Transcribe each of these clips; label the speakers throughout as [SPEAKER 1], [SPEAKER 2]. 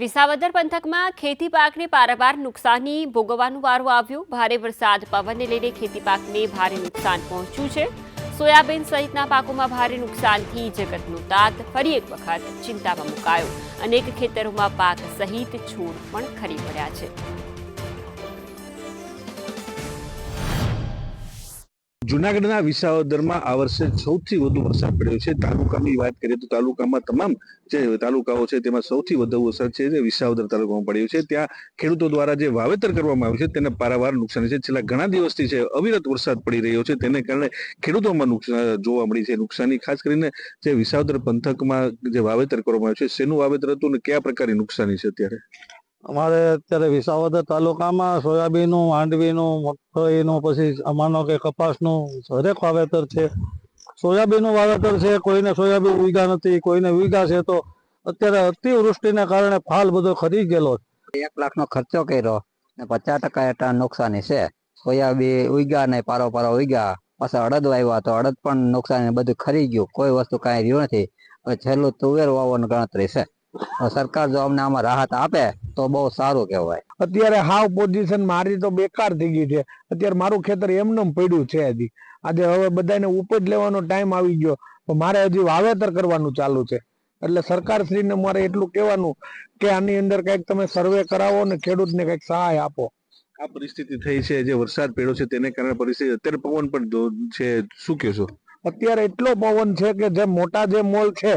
[SPEAKER 1] વિસાવદર પંથકમાં ખેતી પાકને પારાવાર નુકસાની ભોગવવાનું વારો આવ્યો. ભારે વરસાદ પવનને લઈને ખેતી પાકને ભારે નુકસાન પહોંચ્યું છે. સોયાબીન સહિતના પાકોમાં ભારે નુકસાનથી જગતનો તાત ફરી એક વખત ચિંતામાં મુકાયો. અનેક ખેતરોમાં પાક સહિત છોડ પણ ખરી પડ્યા છે.
[SPEAKER 2] જુનાગઢના વિસાવદરમાં આ વર્ષે સૌથી વધુ વરસાદ પડ્યો છે. તાલુકાની વાત કરીએ તો તાલુકામાં તમામ જે તાલુકાઓ છે તેમાં સૌથી વધુ વરસાદ છે જે વિસાવદર તાલુકામાં પડ્યો છે. ત્યાં ખેડૂતો દ્વારા જે વાવેતર કરવામાં આવ્યું છે તેને પારાવાર નુકસાન છે. છેલ્લા ઘણા દિવસથી છે અવિરત વરસાદ પડી રહ્યો છે તેને કારણે ખેડૂતોમાં નુકસાન જોવા મળી છે. નુકસાની ખાસ કરીને જે વિસાવદર પંથકમાં જે વાવેતર કરવામાં આવ્યું છે, શેનું વાવેતર હતું ને કયા પ્રકારની નુકસાની છે અત્યારે?
[SPEAKER 3] અમારે અત્યારે વિસાવદર તાલુકામાં સોયાબીનનું, માંડવીનું, મગફળીનું, પછી અમાનો કે કપાસનું હરેક વાવેતર છે. સોયાબીનનું વાવેતર છે, કોઈને સોયાબીન ઉગ્યા નથી, કોઈને ઉગ્યા છે, તો અત્યારે અતિવૃષ્ટિને કારણે ફાલ બધો ખરી ગયેલો
[SPEAKER 4] એક લાખનો ખર્ચો કર્યો ને પચાસ ટકા એટલા નુકસાની છે. સોયાબીન ઉગ્યા ને પારો પારો ઉગ્યા, પાછા અડદ વાવ્યા તો અડદ પણ નુકસાની બધું ખરી ગયું, કોઈ વસ્તુ કાંઈ રહ્યું નથી. હવે છેલ્લું તુવેર વાવવાની ગણતરી છે. સરકાર જો અમને આમાં રાહત આપે તો બહુ સારું કહેવાય.
[SPEAKER 5] અત્યારે હાવ પોઝિશન મારી તો બેકાર થઈ ગઈ છે. અત્યારે મારું ખેતર એમને પડ્યું છે હજી. આજે હવે બધાને ઉપજ લેવાનો ટાઈમ આવી ગયો. તો મારે હજી વાવેતર કરવાનું ચાલુ છે. એટલે સરકારશ્રીને મારે એટલું કહેવાનું કે આની અંદર કંઈક તમે સર્વે કરાવો ને ખેડૂતને કંઈક સહાય આપો.
[SPEAKER 2] આ પરિસ્થિતિ થઈ છે. જે વરસાદ પડ્યો છે તેને કારણે પરિસ્થિતિ અત્યારે પવન પણ છે. શું કહેશો?
[SPEAKER 5] અત્યારે એટલો પવન છે કે જે મોટા જે મોલ છે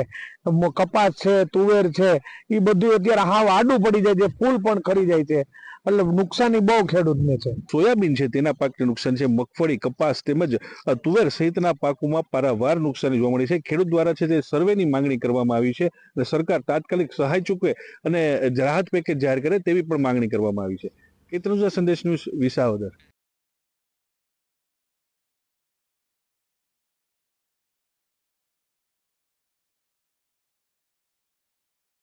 [SPEAKER 5] કપાસ છે, તુવેર છે એ બધું અત્યારે હાવ આડું પડી જાય છે, ફૂલ પણ ખરી જાય છે. એટલે નુકસાની બહુ ખેડૂતને છે.
[SPEAKER 2] સોયાબીન છે, તેના પાકને નુકસાન છે, મગફળી, કપાસ તેમજ તુવેર સહિતના પાકોમાં પારાવાર નુકસાની જોવા મળી છે. ખેડૂત દ્વારા છે તે સર્વેની માંગણી કરવામાં આવી છે અને સરકાર તાત્કાલિક સહાય ચૂકવે અને રાહત પેકેજ જાહેર કરે તેવી પણ માંગણી કરવામાં આવી છે. કેતનુજા સંદેશ ન્યૂઝ વિસાવદર.